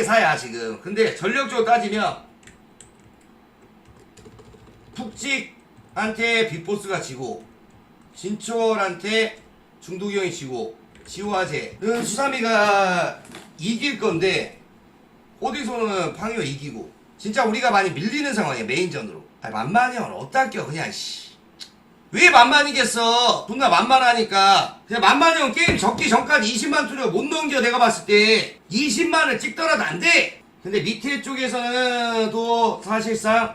4대 4야 지금. 근데 전력적으로 따지면 푹직한테 빅보스가 지고 진초월한테 중독이 형이 지고 지호아제는 수삼이가 이길 건데 어디서는 팡이가 이기고 진짜 우리가 많이 밀리는 상황이야 메인전으로 아니 만만히 형은 어디다 껴 그냥 씨. 왜 만만이겠어 존나 만만하니까 그냥 만만히 형 게임 적기 전까지 20만 투력 못 넘겨 내가 봤을 때 20만을 찍더라도 안 돼 근데 밑에 쪽에서는 또 사실상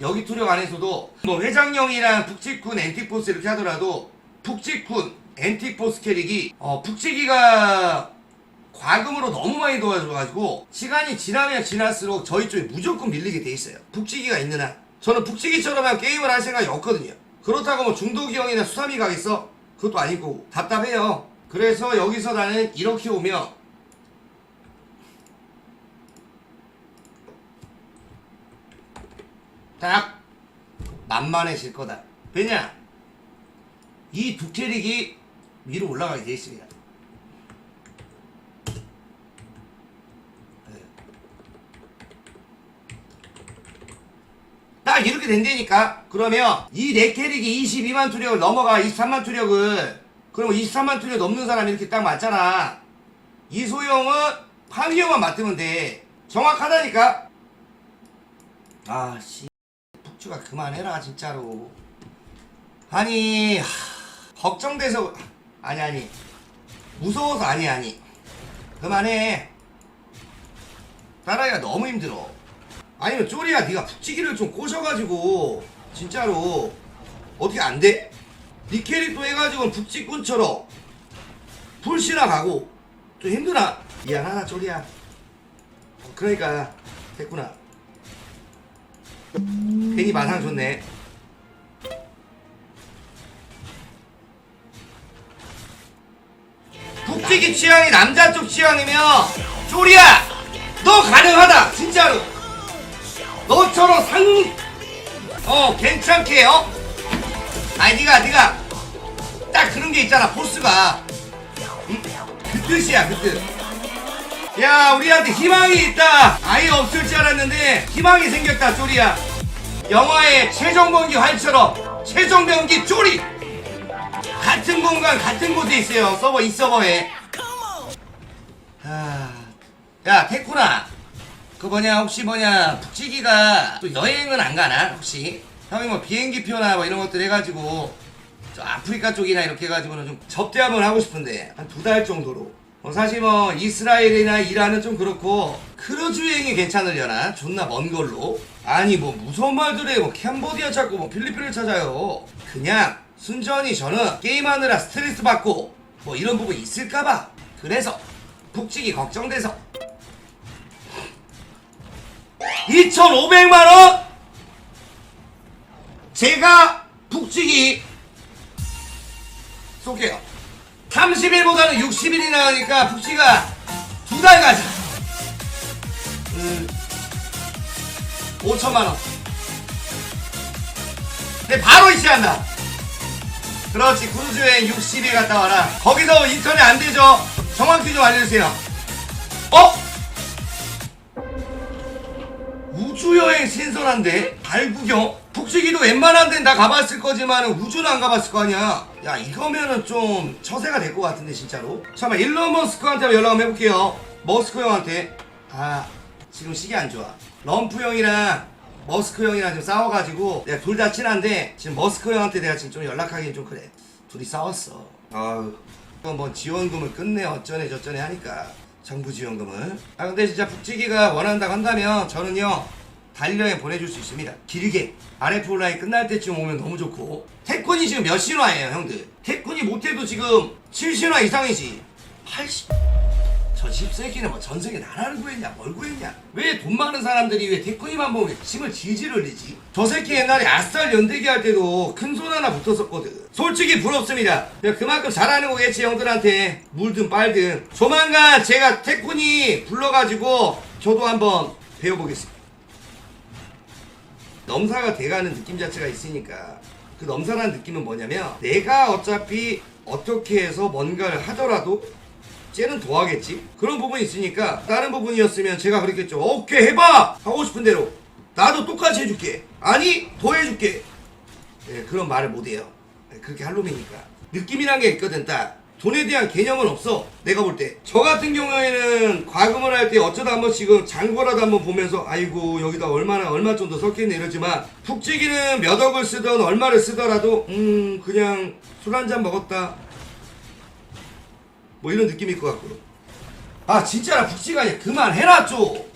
여기 투력 안에서도 뭐 회장형이랑 북직군 엔틱포스 이렇게 하더라도 북직군 엔틱포스 캐릭이 어 북직이가 과금으로 너무 많이 도와줘가지고 시간이 지나면 지날수록 저희 쪽에 무조건 밀리게 돼 있어요. 북치기가 있는 한. 저는 북치기처럼만 게임을 할 생각이 없거든요. 그렇다고 뭐 중독이 형이나 수삼이 가겠어? 그것도 아닐 거고 답답해요. 그래서 여기서 나는 이렇게 오면 딱 만만해질 거다. 왜냐? 이두 캐릭이 위로 올라가게 돼 있습니다. 딱 이렇게 된다니까. 그러면 이 네 캐릭이 22만 투력을 넘어가 23만 투력을. 그럼 23만 투력 넘는 사람이 이렇게 딱 맞잖아. 이소영은 파미형만 맡으면 돼. 정확하다니까. 아씨. 북주가 그만해라 진짜로. 아니 하, 걱정돼서 아니 아니. 무서워서 아니 아니. 그만해. 따라야 너무 힘들어 아니면 쪼리야 네가 북치기를 좀 꼬셔가지고 진짜로 어떻게 안 돼? 니 캐릭터 해가지고 북치꾼처럼 풀시나 가고 좀 힘드나? 미안하다 쪼리야. 어, 그러니까 됐구나. 괜히 마상 좋네. 북치기 취향이 남자 쪽 취향이면 쪼리야! 너 가능하다 진짜로 너처럼 상, 어, 괜찮게, 어? 아니, 니가, 니가, 딱 그런 게 있잖아, 포스가. 응? 그 뜻이야, 그 뜻. 야, 우리한테 희망이 있다. 아예 없을 줄 알았는데, 희망이 생겼다, 쪼리야. 영화의 최종병기 활처럼, 최종병기 쪼리! 같은 공간, 같은 곳에 있어요, 서버, 이 서버에. 아, 야, 태쿠나. 그 뭐냐 혹시 뭐냐 북치기가 또 여행은 안 가나 혹시? 형이 뭐 비행기 표나 뭐 이런 것들 해가지고 저 아프리카 쪽이나 이렇게 해가지고는 좀 접대 한번 하고 싶은데 한 두 달 정도로. 뭐 사실 뭐 이스라엘이나 이란은 좀 그렇고 크루즈 여행이 괜찮으려나? 존나 먼 걸로. 아니 뭐 무서운 말들에 뭐 캄보디아 찾고 뭐 필리핀을 찾아요. 그냥 순전히 저는 게임하느라 스트레스 받고 뭐 이런 부분 있을까봐. 그래서 북치기 걱정돼서 2,500만 원? 제가 북치기 쏠게요. 30일보다는 60일이 나가니까 북치가 두 달 가자. 음, 5천만원. 근데 바로 이시한다. 그렇지, 크루즈여행 60일 갔다 와라. 거기서 인터넷 안 되죠? 정확히 좀 알려주세요. 어? 우주여행 신선한데? 달구경? 북치기도 웬만한 데는 다 가봤을 거지만 우주는 안 가봤을 거 아니야. 야 이거면은 좀 처세가 될 것 같은데 진짜로. 잠깐만 일론 머스크한테 연락 한번 해볼게요. 머스크 형한테. 아 지금 시기 안 좋아. 럼프 형이랑 머스크 형이랑 좀 싸워가지고 내가 둘 다 친한데 지금 머스크 형한테 내가 지금 좀 연락하기는 좀 그래. 둘이 싸웠어. 아유 뭐 지원금을 끝내 어쩌네 저쩌네 하니까. 정부 지원금을 아 근데 진짜 북치기가 원한다고 한다면 저는요 달려에 보내줄 수 있습니다. 길게. RF 온라인 끝날 때쯤 오면 너무 좋고. 태권이 지금 몇 신화예요 형들? 태권이 못해도 지금 7신화 이상이지. 80... 저 집새끼는 뭐 전세계 나라를 구했냐 뭘 구했냐? 왜 돈 많은 사람들이 왜 태권이만 보면 힘을 질질 흘리지? 저 새끼 옛날에 아스탈 연대기 할 때도 큰 손 하나 붙었었거든. 솔직히 부럽습니다. 그만큼 잘하는 거겠지 형들한테. 물든 빨든. 조만간 제가 태권이 불러가지고 저도 한번 배워보겠습니다 넘사가 돼가는 느낌 자체가 있으니까 그 넘사라는 느낌은 뭐냐면 내가 어차피 어떻게 해서 뭔가를 하더라도 쟤는 더 하겠지? 그런 부분이 있으니까 다른 부분이었으면 제가 그랬겠죠. 오케이 해봐! 하고 싶은 대로 나도 똑같이 해줄게. 아니 더 해줄게. 예, 그런 말을 못해요. 예, 그렇게 할 놈이니까. 느낌이란 게 있거든 딱. 돈에 대한 개념은 없어. 내가 볼 때. 저 같은 경우에는 과금을 할 때 어쩌다 한 번씩은 잔고라도 한번 보면서 아이고 여기다 얼마나 얼마 정도 섞였네 이러지만 푹찌기는 몇 억을 쓰던 얼마를 쓰더라도 음 그냥 술 한 잔 먹었다. 뭐 이런 느낌일 것 같고. 아 진짜라 푹찌가 아니야. 그만해라 좀.